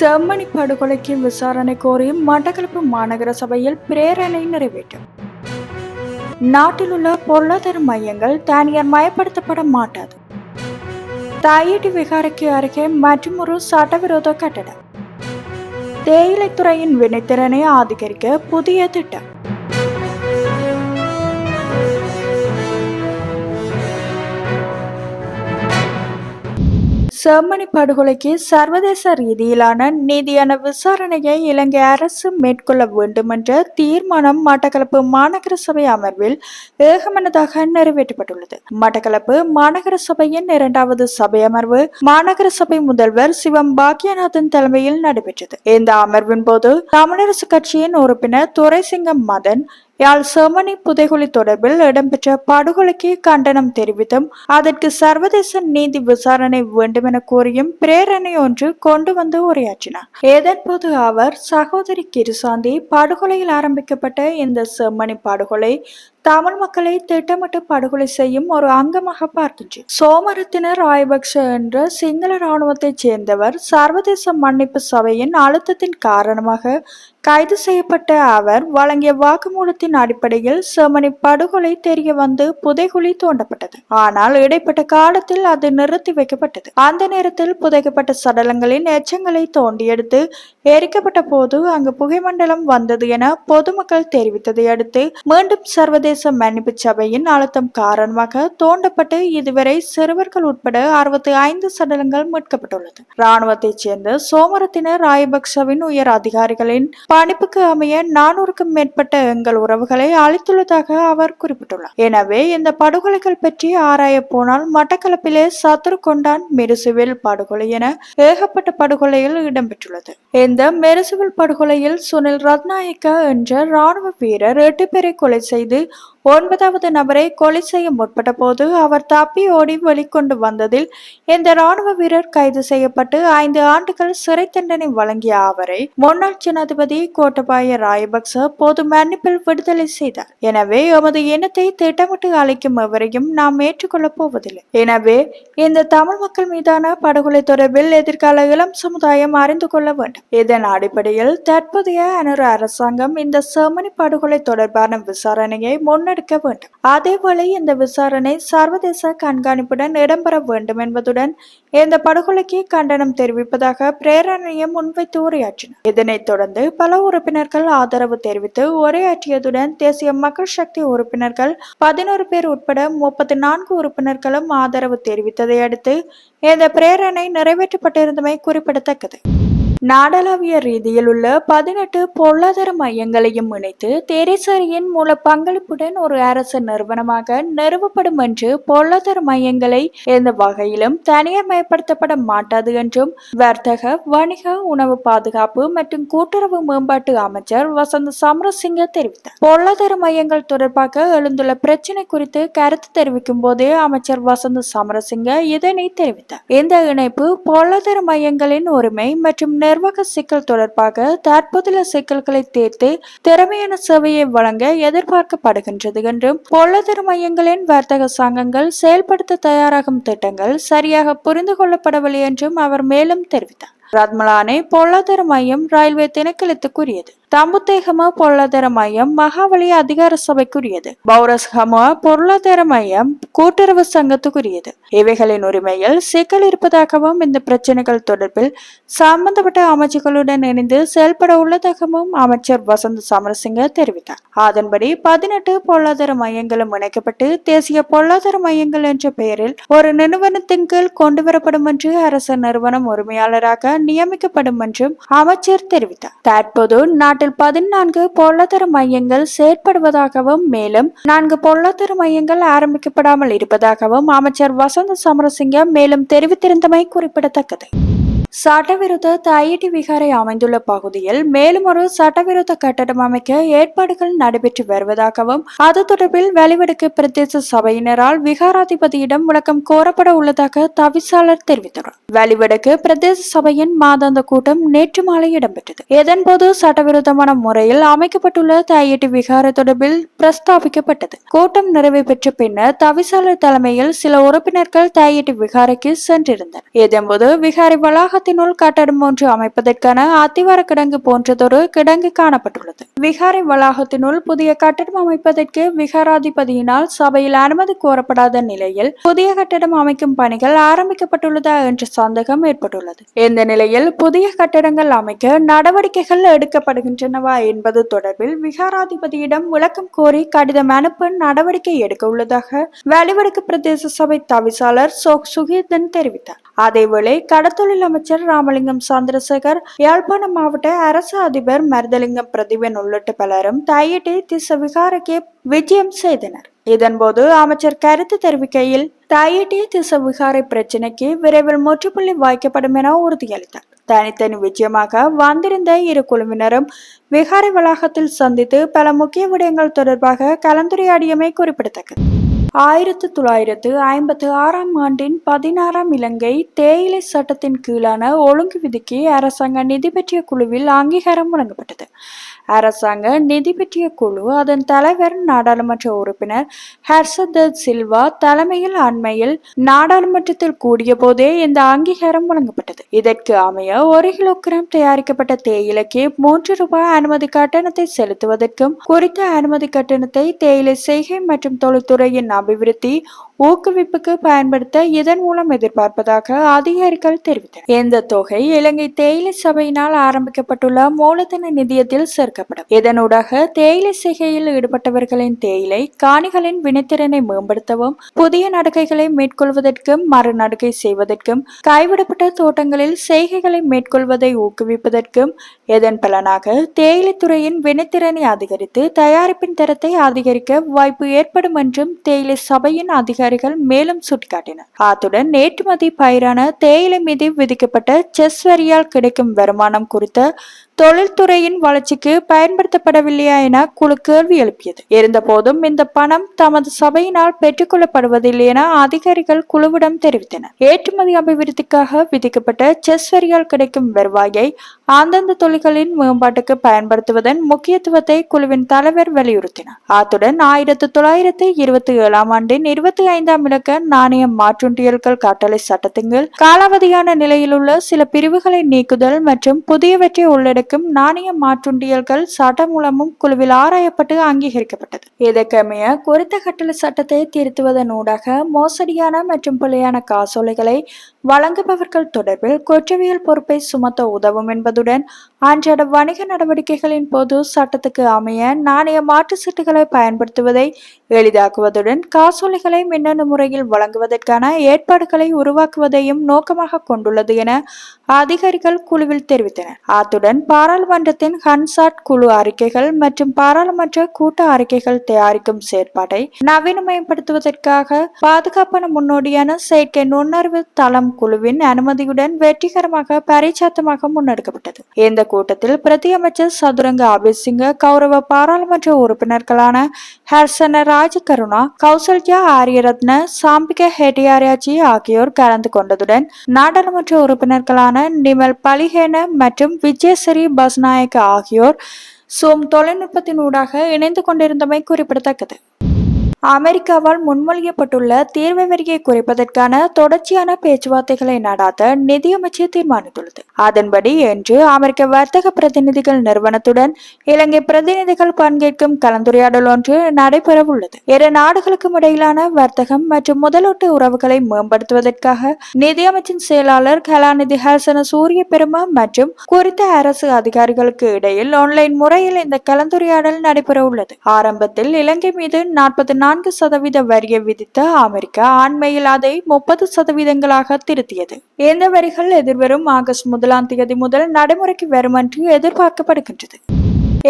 செம்மணி படுகொலைக்கு விசாரணை கோரி மட்டக்களப்பு மாநகர சபையில் பிரேரணை நிறைவேற்றும். நாட்டில் உள்ள பொருளாதார மையங்கள் தனியார் மயப்படுத்தப்பட மாட்டாது. தாயீட்டு விகாரைக்கு அருகே மற்றொரு சட்டவிரோத கட்டடம். தேயிலைத்துறையின் வினைத்திறனை ஆதரிக்க புதிய திட்டம். ஜெர்மனி படுகொலைக்கு சர்வதேச ரீதியிலான நீதியான விசாரணையை இலங்கை அரசு மேற்கொள்ள வேண்டும் என்ற தீர்மானம் மட்டக்களப்பு மாநகர சபை அமர்வில் ஏகமனதாக நிறைவேற்றப்பட்டுள்ளது. மட்டக்களப்பு மாநகர சபையின் இரண்டாவது சபை அமர்வு மாநகர சபை முதல்வர் சிவம் பாக்கியநாதன் தலைமையில் நடைபெற்றது. இந்த அமர்வின் போது தமிழரசு கட்சியின் உறுப்பினர் துரைசிங்கம் மதன் யாழ் செமனி புதைகுழி தொடர்பில் இடம்பெற்ற படுகொலைக்கு கண்டனம் தெரிவித்தும் அதற்கு சர்வதேச நீதி விசாரணை வேண்டும் என கோரியும் பிரேரணை ஒன்று கொண்டு வந்து உரையாற்றினார். இதன்போது அவர் சகோதரி கிருசாந்தி படுகொலையில் ஆரம்பிக்கப்பட்ட இந்த செம்மணி படுகொலை தமிழ் மக்களை திட்டமிட்டு படுகொலை செய்யும் ஒரு அங்கமாக பார்க்கின்றேன் சோமரத்தின ராயபக்ஷ என்ற சிங்கள இராணுவத்தைச் சேர்ந்தவர் சர்வதேச மன்னிப்பு சபையின் அழுத்தத்தின் காரணமாக கைது செய்யப்பட்ட அவர் வழங்கிய வாக்குமூலத்தின் அடிப்படையில் செமனி படுகொலை தெரிய வந்து புதைகுழி தோண்டப்பட்டது. ஆனால் இடைப்பட்ட காலத்தில் அது நிறுத்தி வைக்கப்பட்டது. அந்த நேரத்தில் புதைக்கப்பட்ட சடலங்களின் எச்சங்களை தோண்டி எடுத்து எரிக்கப்பட்ட போது அங்கு புகைமண்டலம் வந்தது என பொதுமக்கள் தெரிவித்ததை அடுத்து மீண்டும் சர்வதேச மன்னிப்பு சபையின் அழுத்தம் காரணமாக தோண்டப்பட்டு இதுவரை சிறுவர்கள் உட்பட அறுபத்தி ஐந்து சடலங்கள் மீட்கப்பட்டுள்ளது. ராணுவத்தைச் சேர்ந்த சோமரத்தினர் ராயபக்சவின் உயர் அதிகாரிகளின் பணிப்புக்கு அமைய நானூறுக்கும் மேற்பட்ட எங்கள் உறவுகளை அளித்துள்ளதாக அவர் குறிப்பிட்டுள்ளார். எனவே இந்த படுகொலைகள் பற்றி ஆராய போனால் மட்டக்களப்பிலே சத்துரு கொண்டான் மெருசுவில் படுகொலை என ஏகப்பட்ட படுகொலையில் இடம்பெற்றுள்ளது. இந்த மெரிசுவல் படுகொலையில் சுனில் ரத்நாயக்கா என்ற ராணுவ வீரர் எட்டு பேரை கொலை செய்து ஒன்பதாவது நபரை கொலை செய்ய முற்பட்ட போது அவர் தப்பி ஓடி வெளிக்கொண்டு வந்ததில் இந்த ராணுவ வீரர் கைது செய்யப்பட்டு ஐந்து ஆண்டுகள் சிறை தண்டனை வழங்கிய அவரை முன்னாள் ஜனாதிபதி கோட்டபாய ராயபக்ச பொது மன்னிப்பில் விடுதலை செய்தார். எனவே எமது இனத்தை திட்டமிட்டு அழைக்கும் எவரையும் நாம் ஏற்றுக்கொள்ளப் போவதில்லை. எனவே இந்த தமிழ் மக்கள் மீதான படுகொலை தொடர்பில் எதிர்கால இளம் சமுதாயம் அறிந்து கொள்ள வேண்டும். இதன் அடிப்படையில் தற்போதைய அனுர அரசாங்கம் இந்த செமனி படுகொலை தொடர்பான விசாரணையை முன் முன்னெடுக்க வேண்டும். அதேவேளை இந்த விசாரணை சர்வதேச கண்காணிப்புடன் இடம்பெற வேண்டும் என்பதுடன் இந்த படுகொலைக்கு கண்டனம் தெரிவிப்பதாக பிரேரணையை முன்வைத்து உரையாற்றினார். இதனைத் தொடர்ந்து பல உறுப்பினர்கள் ஆதரவு தெரிவித்து உரையாற்றியதுடன் தேசிய மக்கள் சக்தி உறுப்பினர்கள் பதினோரு பேர் உட்பட முப்பத்தி நான்கு உறுப்பினர்களும் ஆதரவு தெரிவித்ததை அடுத்து இந்த பிரேரணை நிறைவேற்றப்பட்டிருந்தமை குறிப்பிடத்தக்கது. நாடளாவிய ரீதியில் உள்ள பதினெட்டு பொருளாதார மையங்களையும் இணைத்து தெரிசரியின் மூல பங்களிப்புடன் ஒரு அரசு நிறுவனமாக நிறுவப்படும் என்று பொருளாதார மையங்களை எந்த வகையிலும் தனியார் மயப்படுத்தப்பட மாட்டாது என்றும் வர்த்தக வணிக உணவு பாதுகாப்பு மற்றும் கூட்டுறவு மேம்பாட்டு அமைச்சர் வசந்த சமரசிங்க தெரிவித்தார். பொருளாதார மையங்கள் தொடர்பாக எழுந்துள்ள பிரச்சினை குறித்து கருத்து தெரிவிக்கும் போதே அமைச்சர் வசந்த சமரசிங்க இதனை தெரிவித்தார். இந்த இணைப்பு பொருளாதார மையங்களின் உரிமை மற்றும் நிர்வாக சிக்கல் தொடர்பாக தற்போதுள்ள சிக்கல்களை தீர்த்து திறமையான சேவையை வழங்க எதிர்பார்க்கப்படுகின்றது என்றும் பொருளாதார மையங்களின் வர்த்தக சங்கங்கள் செயல்படுத்த தயாராகும் திட்டங்கள் சரியாக புரிந்து கொள்ளப்படவில்லை என்றும் அவர் மேலும் தெரிவித்தார். ரத்மலானே பொருளாதார மையம் ரயில்வே திணைக்களத்துக்குரியது. தம்புத்தேகமா பொருளாதார மையம் மகாவலி அதிகார சபைக்குரியது. பௌரஸ்ஹம பொருளாதார மையம் கூட்டுறவு சங்கத்துக்குரியது. இவைகளின் உரிமையில் சிக்கல் இருப்பதாகவும் இந்த பிரச்சனைகள் தொடர்பில் சம்பந்தப்பட்ட அமைச்சுகளுடன் இணைந்து செயல்பட உள்ளதாகவும் அமைச்சர் வசந்த் சமரசிங்க தெரிவித்தார். அதன்படி பதினெட்டு பொருளாதார மையங்களும் இணைக்கப்பட்டு தேசிய பொருளாதார மையங்கள் என்ற பெயரில் ஒரு நிறுவனத்தின் கீழ் கொண்டு வரப்படும் என்று அரசு நிறுவனம் உரிமையாளராக நியமிக்கப்படும் என்றும் அமைச்சர் தெரிவித்தார். தற்போது நாட்டில் பதினான்கு பொருளாதார மையங்கள் செயற்படுவதாகவும் மேலும் நான்கு பொருளாதார மையங்கள் ஆரம்பிக்கப்படாமல் இருப்பதாகவும் அமைச்சர் வசந்த் சமரசிங்க. மேலும் தெரிவித்திருந்தமை குறிப்பிடத்தக்கது. சட்டவிரோத தாயிட்டி விகாரை அமைந்துள்ள பகுதியில் மேலும் ஒரு சட்டவிரோத கட்டடம் அமைக்க ஏற்பாடுகள் நடைபெற்று வருவதாகவும் அது தொடர்பில் வெளிவடுக்கு பிரதேச சபையினரால் விகாராதிபதியிடம் விளக்கம் கோரப்பட உள்ளதாக தவிசாளர் தெரிவித்தார் வெளிவடக்கு பிரதேச சபையின் மாதாந்த கூட்டம் நேற்று மாலை இடம்பெற்றது. இதன்போது சட்டவிரோதமான முறையில் அமைக்கப்பட்டுள்ள தாயிட்டி விகார தொடர்பில் பிரஸ்தாபிக்கப்பட்டது. கூட்டம் நிறைவு பெற்ற பின்னர் தவிசாளர் தலைமையில் சில உறுப்பினர்கள் தையட்டி விகாரைக்கு சென்றிருந்தனர். இதன்போது விகாரை வளாக வளாகத்தினுள் கட்டடம் ஒன்று அமைப்பதற்கான அத்திவார கிடங்கு போன்றதொரு கிடங்கு காணப்பட்டுள்ளது. விகாரை வளாகத்தினுள் புதிய கட்டடம் அமைப்பதற்கு விகாராதிபதியினால் சபையில் அனுமதி கோரப்படாத நிலையில் புதிய கட்டடம் அமைக்கும் பணிகள் ஆரம்பிக்கப்பட்டுள்ளதா என்ற சந்தேகம் ஏற்பட்டுள்ளது. இந்த நிலையில் புதிய கட்டடங்கள் அமைக்க நடவடிக்கைகள் எடுக்கப்படுகின்றனவா என்பது தொடர்பில் விகாராதிபதியிடம் விளக்கம் கோரி கடிதம் அனுப்ப நடவடிக்கை எடுக்க உள்ளதாக வெளிவடக்கு பிரதேச சபை தவிசாளர் சோக் சுகீர்தன் தெரிவித்தார். அதேவேளை கடத்தொழில் அமைச்சர் ராமலிங்கம் சந்திரசேகர் யாழ்ப்பாணம் மாவட்ட அரசு அதிபர் மருதலிங்கம் பிரதிபன் உள்ளிட்ட பலரும் தையிட்டி திச விகாரக்கே விஜயம் செய்தனர். இதன்போது அமைச்சர் கருத்து தெரிவிக்கையில் தையிட்டி திச விகாரை பிரச்சினைக்கு விரைவில் முற்றுப்புள்ளி வாய்க்கப்படும் என உறுதியளித்தார். தனித்தனி விஜயமாக வந்திருந்த இரு குழுவினரும் விகாரை வளாகத்தில் சந்தித்து பல முக்கிய விடயங்கள் தொடர்பாக கலந்துரையாடியமை குறிப்பிடத்தக்கது. ஆயிரத்து தொள்ளாயிரத்து ஐம்பத்து ஆறாம் ஆண்டின் பதினாறாம் இலங்கை தேயிலை சட்டத்தின் கீழான ஒழுங்கு விதிக்கு அரசாங்க நிதி பெற்றிய குழுவில் அங்கீகாரம் வழங்கப்பட்டது. அரசாங்க நிதி பெற்றிய குழு அதன் தலைவர் நாடாளுமன்ற உறுப்பினர் ஹர்ஷத் சில்வா தலைமையில் அண்மையில் நாடாளுமன்றத்தில் கூடிய போதே இந்த அங்கீகாரம் வழங்கப்பட்டது. இதற்கு அமைய ஒரு கிலோகிராம் தயாரிக்கப்பட்ட தேயிலைக்கு மூன்று ரூபாய் அனுமதி கட்டணத்தை செலுத்துவதற்கும் குறித்த அனுமதி கட்டணத்தை தேயிலை செய்கை மற்றும் தொழில்துறையின் deveria ter ஊக்குவிப்புக்கு பயன்படுத்த இதன் மூலம் எதிர்பார்ப்பதாக அதிகாரிகள் தெரிவித்தனர். இந்த தொகை இலங்கை தேயிலை சபையினால் ஆரம்பிக்கப்பட்டுள்ள மூலதன நிதியத்தில் சேர்க்கப்படும். இதனூடாக தேயிலை செய்கையில் ஈடுபட்டவர்களின் தேயிலை காணிகளின் வினைத்திறனை மேம்படுத்தவும் புதிய நடக்கைகளை மேற்கொள்வதற்கும் மறுநடுகை செய்வதற்கும் கைவிடப்பட்ட தோட்டங்களில் செய்கைகளை மேற்கொள்வதை ஊக்குவிப்பதற்கும் இதன் பலனாக தேயிலை துறையின் வினைத்திறனை அதிகரித்து தயாரிப்பின் தரத்தை அதிகரிக்க வாய்ப்பு ஏற்படும் என்றும் தேயிலை சபையின் அதிகாரி அதிகாரிகள் மேலும் சுட்டிக்காட்டினர் அத்துடன் ஏற்றுமதி பயிரான தேயிலை மீது விதிக்கப்பட்ட செஸ் வரியால் கிடைக்கும் வருமானம் குறித்த தொழில்துறையின் வளர்ச்சிக்கு பயன்படுத்தப்படவில்லையா என குழு கேள்வி எழுப்பியது. இருந்தபோதும் இந்த பணம் தமது சபையினால் பெற்றுக்கொள்ளப்படுவதில்லை என அதிகாரிகள் குழுவிடம் தெரிவித்தனர். ஏற்றுமதி அபிவிருத்திக்காக விதிக்கப்பட்ட செஸ் வரியால் கிடைக்கும் வருவாயை அந்தந்த தொழில்களின் மேம்பாட்டுக்கு பயன்படுத்துவதன் முக்கியத்துவத்தை குழுவின் தலைவர் வலியுறுத்தினார். அத்துடன் ஆயிரத்தி தொள்ளாயிரத்தி இருபத்தி ஏழாம் ஆண்டின் இருபத்தி ஐந்தாம் இலக்க நாணய மாற்றுண்டியல்கள் கட்டளை சட்டத்தின் காலாவதியான நிலையில் உள்ள சில பிரிவுகளை நீக்குதல் மற்றும் புதியவற்றை உள்ளடக்கும் நாணய மாற்றுண்டியல்கள் சட்டமூலமும் குழுவில் ஆராயப்பட்டு அங்கீகரிக்கப்பட்டது. இதற்கமைய குறித்த கட்டளை சட்டத்தை திருத்துவதன் ஊடாக மோசடியான மற்றும் பிழையான காசோலைகளை வழங்குபவர்கள் தொடர்பில் குற்றவியல் பொறுப்பை சுமத்த உதவும் என்பதுடன் அன்றாட வணிக நடவடிக்கைகளின் போது சட்டத்துக்கு அமைய நாணய மாற்று சீட்டுகளை பயன்படுத்துவதை எளிதாக்குவதுடன் காசோலைகளை மின்னணு முறையில் வழங்குவதற்கான ஏற்பாடுகளை உருவாக்குவதையும் நோக்கமாக கொண்டுள்ளது என அதிகாரிகள் குழுவில் தெரிவித்தனர். அத்துடன் பாராளுமன்றத்தின் ஹன்சாட் குழு அறிக்கைகள் மற்றும் பாராளுமன்ற கூட்ட அறிக்கைகள் தயாரிக்கும் செயற்பாட்டை நவீனமயப்படுத்துவதற்காக பாதுகாப்பான முன்னோடியான செயற்கை நுண்ணறிவு தளம் குழுவின் அனுமதியுடன் வெற்றிகரமாக பரிச்சாத்தமாக முன்னெடுக்கப்பட்டது. இந்த கூட்டத்தில் பிரதி அமைச்சர் சதுரங்க அபிசிங்க கௌரவ பாராளுமன்ற உறுப்பினர்களான ஹர்சன ராஜகருணா கௌசல்யா ஆரியரத்ன சாம்பிக ஹெட்டியாரியாஜி ஆகியோர் கலந்து கொண்டதுடன் நாடாளுமன்ற உறுப்பினர்களான நிமல் பலிஹேன மற்றும் விஜயசரி பஸ்நாயக் ஆகியோர் சோம் தொழில்நுட்பத்தினூடாக இணைந்து கொண்டிருந்தமை குறிப்பிடத்தக்கது. அமெரிக்காவால் முன்மொழியப்பட்டுள்ள தீர்வு வரியை குறைப்பதற்கான தொடர்ச்சியான பேச்சுவார்த்தைகளை நடாத்த நிதியமைச்சர் தீர்மானித்துள்ளது. அதன்படி இன்று அமெரிக்க வர்த்தக பிரதிநிதிகள் நிறுவனத்துடன் இலங்கை பிரதிநிதிகள் பங்கேற்கும் கலந்துரையாடல் ஒன்று நடைபெறவுள்ளது. இரு நாடுகளுக்கும் இடையிலான வர்த்தகம் மற்றும் முதலீட்டு உறவுகளை மேம்படுத்துவதற்காக நிதியமைச்சின் செயலாளர் கலாநிதி ஹாசன சூரிய பெருமா மற்றும் குறித்த அரசு அதிகாரிகளுக்கு இடையில் ஆன்லைன் முறையில் இந்த கலந்துரையாடல் நடைபெற உள்ளது ஆரம்பத்தில் இலங்கை மீது நாற்பத்தி நான்கு சதவீத வரியை விதித்த அமெரிக்கா அண்மையில் அதை முப்பது சதவீதங்களாக திருத்தியது. இந்த வரிகள் எதிர்வரும் ஆகஸ்ட் முதலாம் தேதி முதல் நடைமுறைக்கு வரும் என்று எதிர்பார்க்கப்படுகின்றது.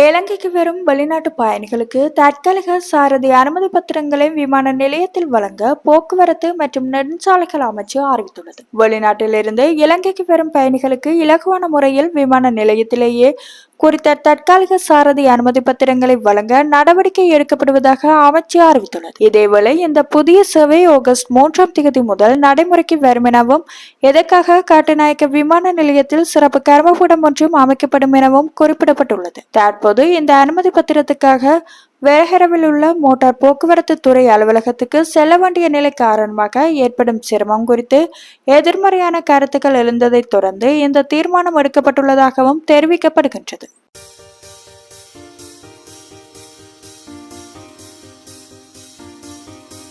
இலங்கைக்கு வரும் வெளிநாட்டு பயணிகளுக்கு தற்காலிக சாரதி அனுமதி பத்திரங்களை விமான நிலையத்தில் வழங்க போக்குவரத்து மற்றும் நெடுஞ்சாலைகள் அமைச்சு அறிவித்துள்ளது. வெளிநாட்டிலிருந்து இலங்கைக்கு வரும் பயணிகளுக்கு இலகுவான முறையில் விமான நிலையத்திலேயே குறித்த தற்காலிக சாரதி அனுமதி பத்திரங்களை வழங்க நடவடிக்கை எடுக்கப்படுவதாக அமைச்சு அறிவித்துள்ளது. இதேவேளை இந்த புதிய சேவை ஆகஸ்ட் மூன்றாம் தேதி முதல் நடைமுறைக்கு வரும் எனவும் எதற்காக காட்டுநாயக்க விமான நிலையத்தில் சிறப்பு கர்மபூடம் ஒன்றும் அமைக்கப்படும் எனவும் குறிப்பிடப்பட்டுள்ளது. தற்போது இந்த அனுமதி பத்திரத்துக்காக வேகரவில் உள்ள மோட்டார் போக்குவரத்து துறை அலுவலகத்துக்கு செல்ல வேண்டிய நிலை காரணமாக ஏற்படும் சிரமம் குறித்து எதிர்மறையான கருத்துக்கள் எழுந்ததைத் தொடர்ந்து இந்த தீர்மானம் எடுக்கப்பட்டுள்ளதாகவும் தெரிவிக்கப்படுகின்றது.